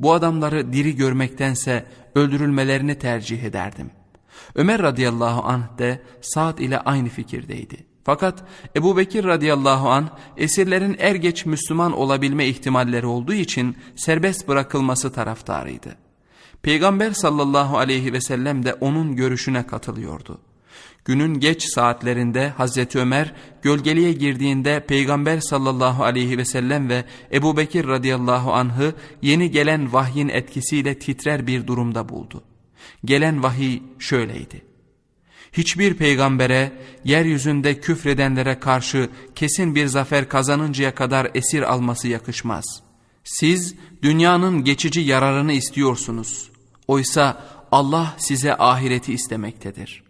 Bu adamları diri görmektense öldürülmelerini tercih ederdim. Ömer radıyallahu anh de Sa'd ile aynı fikirdeydi. Fakat Ebu Bekir radıyallahu an esirlerin er geç Müslüman olabilme ihtimalleri olduğu için serbest bırakılması taraftarıydı. Peygamber sallallahu aleyhi ve sellem de onun görüşüne katılıyordu. Günün geç saatlerinde Hazreti Ömer gölgeliğe girdiğinde Peygamber sallallahu aleyhi ve sellem ve Ebu Bekir radıyallahu anh'ı yeni gelen vahyin etkisiyle titrer bir durumda buldu. Gelen vahiy şöyleydi. Hiçbir peygambere yeryüzünde küfredenlere karşı kesin bir zafer kazanıncaya kadar esir alması yakışmaz. Siz dünyanın geçici yararını istiyorsunuz. Oysa Allah size ahireti istemektedir.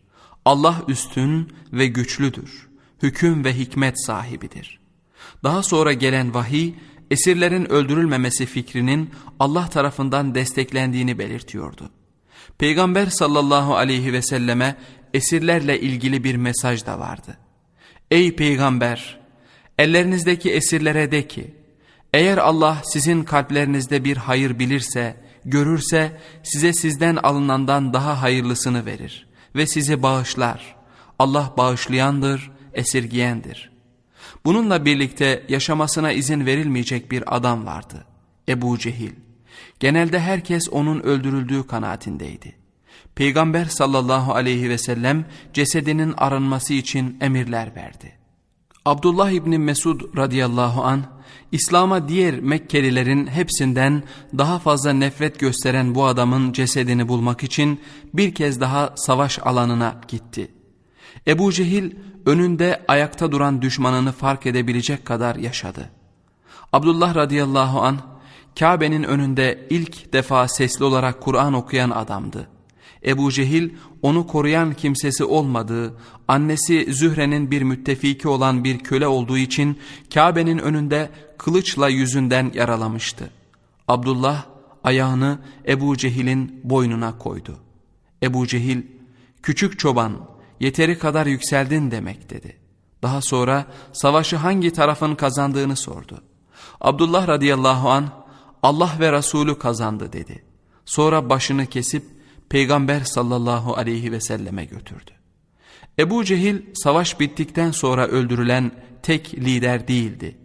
Allah üstün ve güçlüdür. Hüküm ve hikmet sahibidir. Daha sonra gelen vahiy esirlerin öldürülmemesi fikrinin Allah tarafından desteklendiğini belirtiyordu. Peygamber sallallahu aleyhi ve selleme esirlerle ilgili bir mesaj da vardı. Ey peygamber! Ellerinizdeki esirlere de ki, eğer Allah sizin kalplerinizde bir hayır bilirse, görürse size sizden alınandan daha hayırlısını verir ve sizi bağışlar. Allah bağışlayandır, esirgiyendir. Bununla birlikte yaşamasına izin verilmeyecek bir adam vardı. Ebu Cehil. Genelde herkes onun öldürüldüğü kanaatindeydi. Peygamber sallallahu aleyhi ve sellem cesedinin arınması için emirler verdi. Abdullah İbni Mesud radıyallahu an İslam'a diğer Mekkelilerin hepsinden daha fazla nefret gösteren bu adamın cesedini bulmak için bir kez daha savaş alanına gitti. Ebu Cehil önünde ayakta duran düşmanını fark edebilecek kadar yaşadı. Abdullah radıyallahu an Kabe'nin önünde ilk defa sesli olarak Kur'an okuyan adamdı. Ebu Cehil onu koruyan kimsesi olmadığı, annesi Zühre'nin bir müttefiki olan bir köle olduğu için Kabe'nin önünde kılıçla yüzünden yaralamıştı. Abdullah ayağını Ebu Cehil'in boynuna koydu. Ebu Cehil, küçük çoban yeteri kadar yükseldin demek dedi. Daha sonra savaşı hangi tarafın kazandığını sordu. Abdullah radıyallahu an Allah ve Resulü kazandı dedi. Sonra başını kesip Peygamber sallallahu aleyhi ve selleme götürdü. Ebu Cehil savaş bittikten sonra öldürülen tek lider değildi.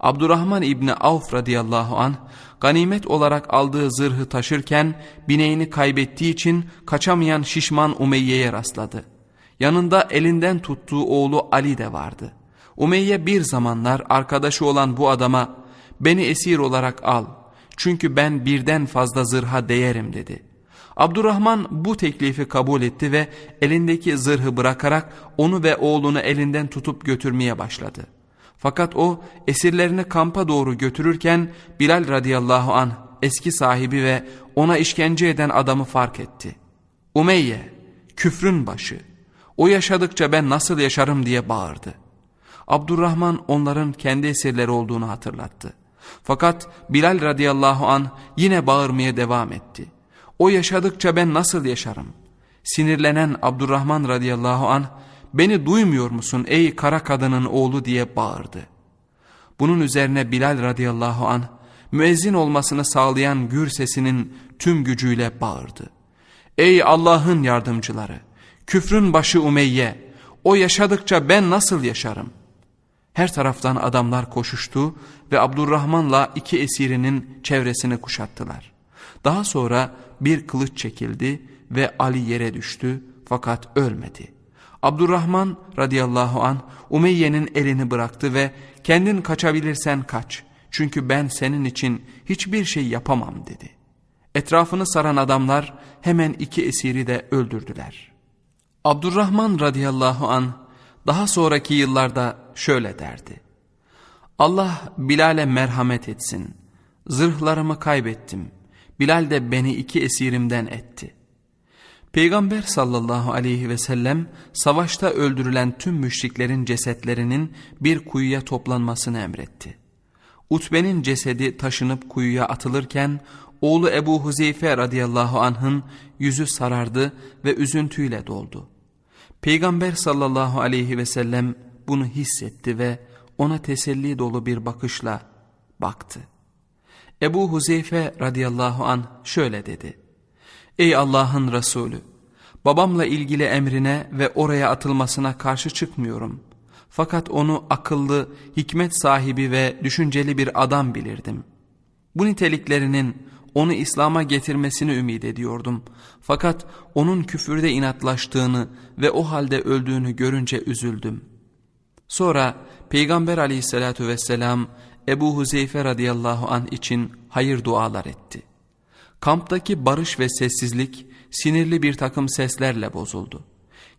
Abdurrahman İbni Avf radıyallahu an ganimet olarak aldığı zırhı taşırken bineğini kaybettiği için kaçamayan şişman Umeyye'ye rastladı. Yanında elinden tuttuğu oğlu Ali de vardı. Umeyye bir zamanlar arkadaşı olan bu adama beni esir olarak al çünkü ben birden fazla zırha değerim dedi.'' Abdurrahman bu teklifi kabul etti ve elindeki zırhı bırakarak onu ve oğlunu elinden tutup götürmeye başladı. Fakat o esirlerini kampa doğru götürürken Bilal radıyallahu an eski sahibi ve ona işkence eden adamı fark etti. Umeyye, küfrün başı, o yaşadıkça ben nasıl yaşarım diye bağırdı. Abdurrahman onların kendi esirleri olduğunu hatırlattı. Fakat Bilal radıyallahu an yine bağırmaya devam etti. O yaşadıkça ben nasıl yaşarım? Sinirlenen Abdurrahman radıyallahu an beni duymuyor musun ey kara kadının oğlu diye bağırdı. Bunun üzerine Bilal radıyallahu an müezzin olmasını sağlayan gür sesinin tüm gücüyle bağırdı. Ey Allah'ın yardımcıları! Küfrün başı Umeyye! O yaşadıkça ben nasıl yaşarım? Her taraftan adamlar koşuştu ve Abdurrahman'la iki esirinin çevresini kuşattılar. Daha sonra bir kılıç çekildi ve Ali yere düştü fakat ölmedi. Abdurrahman radıyallahu an Umeyye'nin elini bıraktı ve kendin kaçabilirsen kaç çünkü ben senin için hiçbir şey yapamam dedi. Etrafını saran adamlar hemen iki esiri de öldürdüler. Abdurrahman radıyallahu an daha sonraki yıllarda şöyle derdi. Allah Bilal'e merhamet etsin. Zırhlarımı kaybettim. Bilal de beni iki esirimden etti. Peygamber sallallahu aleyhi ve sellem savaşta öldürülen tüm müşriklerin cesetlerinin bir kuyuya toplanmasını emretti. Utbe'nin cesedi taşınıp kuyuya atılırken oğlu Ebu Huzeyfe radıyallahu anh'ın yüzü sarardı ve üzüntüyle doldu. Peygamber sallallahu aleyhi ve sellem bunu hissetti ve ona teselli dolu bir bakışla baktı. Ebu Huzeyfe radıyallahu an şöyle dedi. Ey Allah'ın Resulü! Babamla ilgili emrine ve oraya atılmasına karşı çıkmıyorum. Fakat onu akıllı, hikmet sahibi ve düşünceli bir adam bilirdim. Bu niteliklerinin onu İslam'a getirmesini ümit ediyordum. Fakat onun küfürde inatlaştığını ve o halde öldüğünü görünce üzüldüm. Sonra Peygamber aleyhissalatü vesselam Ebu Huzeyfe radıyallahu an için hayır dualar etti. Kamptaki barış ve sessizlik sinirli bir takım seslerle bozuldu.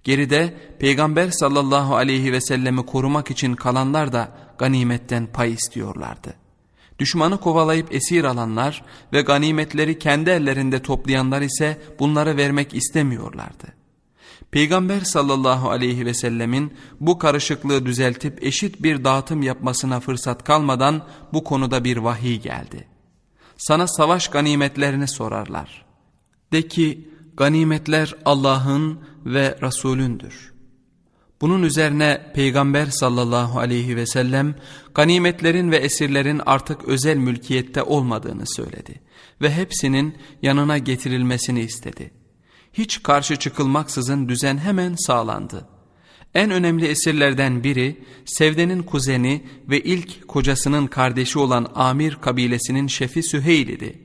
Geride Peygamber sallallahu aleyhi ve sellemi korumak için kalanlar da ganimetten pay istiyorlardı. Düşmanı kovalayıp esir alanlar ve ganimetleri kendi ellerinde toplayanlar ise bunları vermek istemiyorlardı. Peygamber sallallahu aleyhi ve sellemin bu karışıklığı düzeltip eşit bir dağıtım yapmasına fırsat kalmadan bu konuda bir vahiy geldi. Sana savaş ganimetlerini sorarlar. De ki ganimetler Allah'ın ve Resulündür. Bunun üzerine Peygamber sallallahu aleyhi ve sellem ganimetlerin ve esirlerin artık özel mülkiyette olmadığını söyledi ve hepsinin yanına getirilmesini istedi. Hiç karşı çıkılmaksızın düzen hemen sağlandı. En önemli esirlerden biri Sevde'nin kuzeni ve ilk kocasının kardeşi olan Amir kabilesinin şefi Süheyl idi.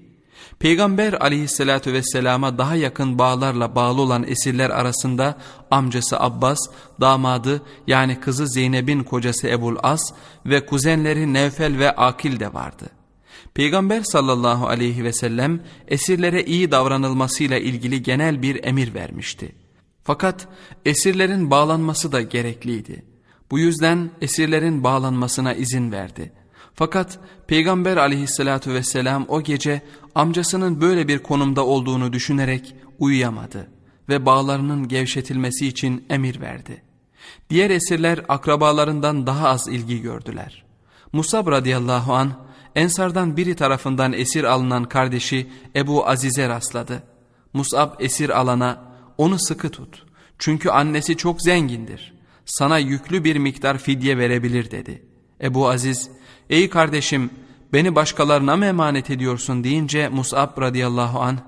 Peygamber aleyhissalatü vesselama daha yakın bağlarla bağlı olan esirler arasında amcası Abbas, damadı yani kızı Zeynep'in kocası Ebul As ve kuzenleri Nevfel ve Akil de vardı. Peygamber sallallahu aleyhi ve sellem esirlere iyi davranılmasıyla ilgili genel bir emir vermişti. Fakat esirlerin bağlanması da gerekliydi. Bu yüzden esirlerin bağlanmasına izin verdi. Fakat Peygamber aleyhissalatü vesselam o gece amcasının böyle bir konumda olduğunu düşünerek uyuyamadı ve bağlarının gevşetilmesi için emir verdi. Diğer esirler akrabalarından daha az ilgi gördüler. Musab radıyallahu an Ensardan biri tarafından esir alınan kardeşi Ebu Aziz'e rastladı. Musab esir alana onu sıkı tut çünkü annesi çok zengindir. Sana yüklü bir miktar fidye verebilir dedi. Ebu Aziz ey kardeşim beni başkalarına mı emanet ediyorsun deyince Mus'ab radıyallahu an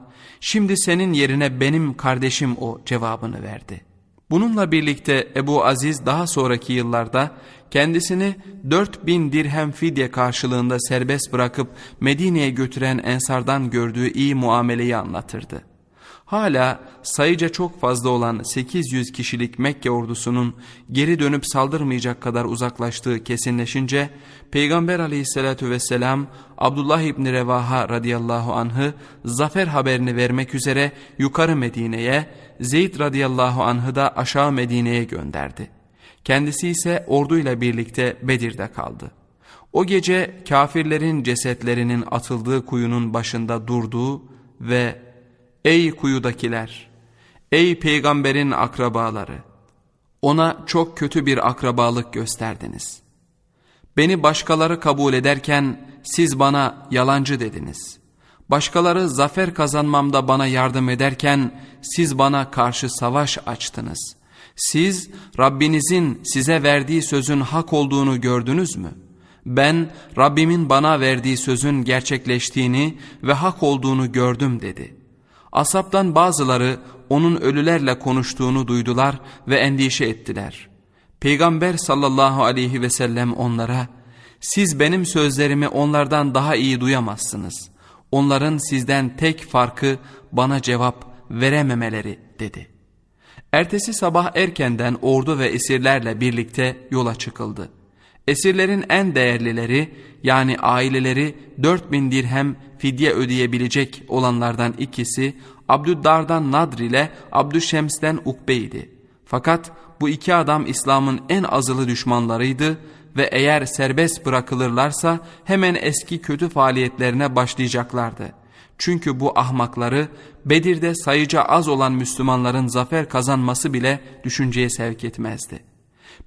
şimdi senin yerine benim kardeşim o cevabını verdi. Bununla birlikte Ebu Aziz daha sonraki yıllarda kendisini 4000 dirhem fidye karşılığında serbest bırakıp Medine'ye götüren ensardan gördüğü iyi muameleyi anlatırdı. Hala sayıca çok fazla olan 800 kişilik Mekke ordusunun geri dönüp saldırmayacak kadar uzaklaştığı kesinleşince Peygamber aleyhissalatü vesselam Abdullah İbni Revaha radıyallahu anh'ı zafer haberini vermek üzere yukarı Medine'ye Zeyd radıyallahu anh'ı da aşağı Medine'ye gönderdi. Kendisi ise orduyla birlikte Bedir'de kaldı. O gece kafirlerin cesetlerinin atıldığı kuyunun başında durduğu ve Ey kuyudakiler! Ey peygamberin akrabaları! Ona çok kötü bir akrabalık gösterdiniz. Beni başkaları kabul ederken siz bana yalancı dediniz. Başkaları zafer kazanmamda bana yardım ederken siz bana karşı savaş açtınız. Siz Rabbinizin size verdiği sözün hak olduğunu gördünüz mü? Ben Rabbimin bana verdiği sözün gerçekleştiğini ve hak olduğunu gördüm dedi.'' Asaptan bazıları onun ölülerle konuştuğunu duydular ve endişe ettiler. Peygamber sallallahu aleyhi ve sellem onlara, siz benim sözlerimi onlardan daha iyi duyamazsınız. Onların sizden tek farkı bana cevap verememeleri dedi. Ertesi sabah erkenden ordu ve esirlerle birlikte yola çıkıldı. Esirlerin en değerlileri yani aileleri 4000 dirhem fidye ödeyebilecek olanlardan ikisi Abdüddar'dan Nadr ile Abdüşşems'ten Ukbe'ydi. Fakat bu iki adam İslam'ın en azılı düşmanlarıydı ve eğer serbest bırakılırlarsa hemen eski kötü faaliyetlerine başlayacaklardı. Çünkü bu ahmakları Bedir'de sayıca az olan Müslümanların zafer kazanması bile düşünceye sevk etmezdi.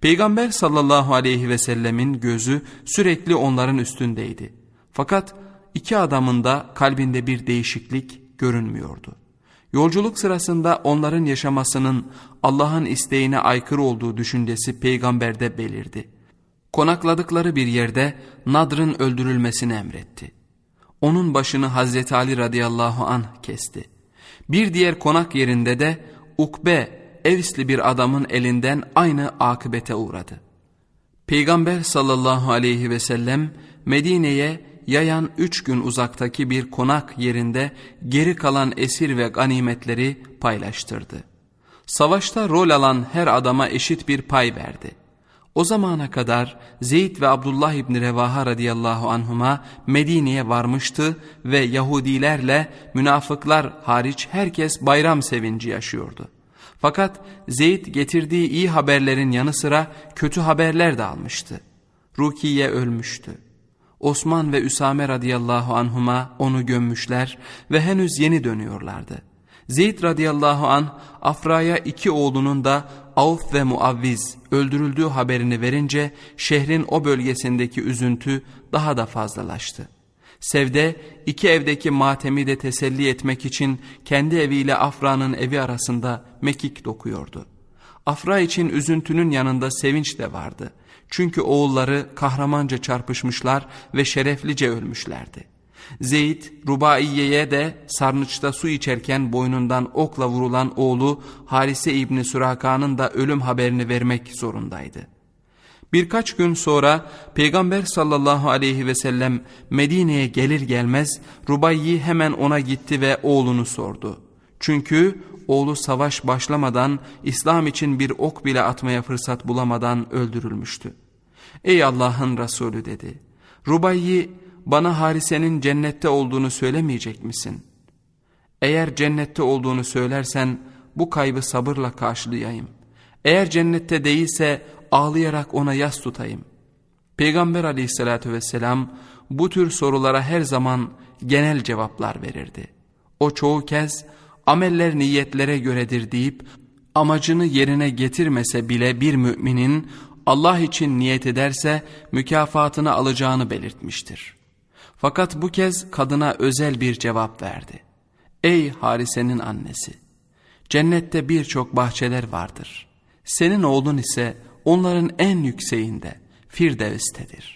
Peygamber sallallahu aleyhi ve sellemin gözü sürekli onların üstündeydi. Fakat iki adamın da kalbinde bir değişiklik görünmüyordu. Yolculuk sırasında onların yaşamasının Allah'ın isteğine aykırı olduğu düşüncesi peygamberde belirdi. Konakladıkları bir yerde Nadr'ın öldürülmesini emretti. Onun başını Hazreti Ali radıyallahu anh kesti. Bir diğer konak yerinde de Ukbe, Evsli bir adamın elinden aynı akıbete uğradı. Peygamber sallallahu aleyhi ve sellem Medine'ye yayan üç gün uzaktaki bir konak yerinde geri kalan esir ve ganimetleri paylaştırdı. Savaşta rol alan her adama eşit bir pay verdi. O zamana kadar Zeyd ve Abdullah İbni Revaha radıyallahu anhuma Medine'ye varmıştı ve Yahudilerle münafıklar hariç herkes bayram sevinci yaşıyordu. Fakat Zeyd getirdiği iyi haberlerin yanı sıra kötü haberler de almıştı. Rukiye ölmüştü. Osman ve Üsame radıyallahu anhuma onu gömmüşler ve henüz yeni dönüyorlardı. Zeyd radıyallahu an Afra'ya iki oğlunun da Avf ve Muavviz öldürüldüğü haberini verince şehrin o bölgesindeki üzüntü daha da fazlalaştı. Sevde iki evdeki matemi de teselli etmek için kendi eviyle Afra'nın evi arasında mekik dokuyordu. Afra için üzüntünün yanında sevinç de vardı. Çünkü oğulları kahramanca çarpışmışlar ve şereflice ölmüşlerdi. Zeyd, Rubaiye'ye de sarnıçta su içerken boynundan okla vurulan oğlu Harise İbni Suraka'nın da ölüm haberini vermek zorundaydı. Birkaç gün sonra Peygamber sallallahu aleyhi ve sellem Medine'ye gelir gelmez Rubayyi hemen ona gitti ve oğlunu sordu. Çünkü oğlu savaş başlamadan İslam için bir ok bile atmaya fırsat bulamadan öldürülmüştü. Ey Allah'ın Resulü dedi. Rubayyi bana Harise'nin cennette olduğunu söylemeyecek misin? Eğer cennette olduğunu söylersen bu kaybı sabırla karşılayayım. Eğer cennette değilse ağlayarak ona yas tutayım. Peygamber aleyhissalatü vesselam bu tür sorulara her zaman genel cevaplar verirdi. O çoğu kez ameller niyetlere göredir deyip amacını yerine getirmese bile bir müminin Allah için niyet ederse mükafatını alacağını belirtmiştir. Fakat bu kez kadına özel bir cevap verdi. Ey Harise'nin annesi! Cennette birçok bahçeler vardır. Senin oğlun ise onların en yükseğinde Firdevs'tedir.''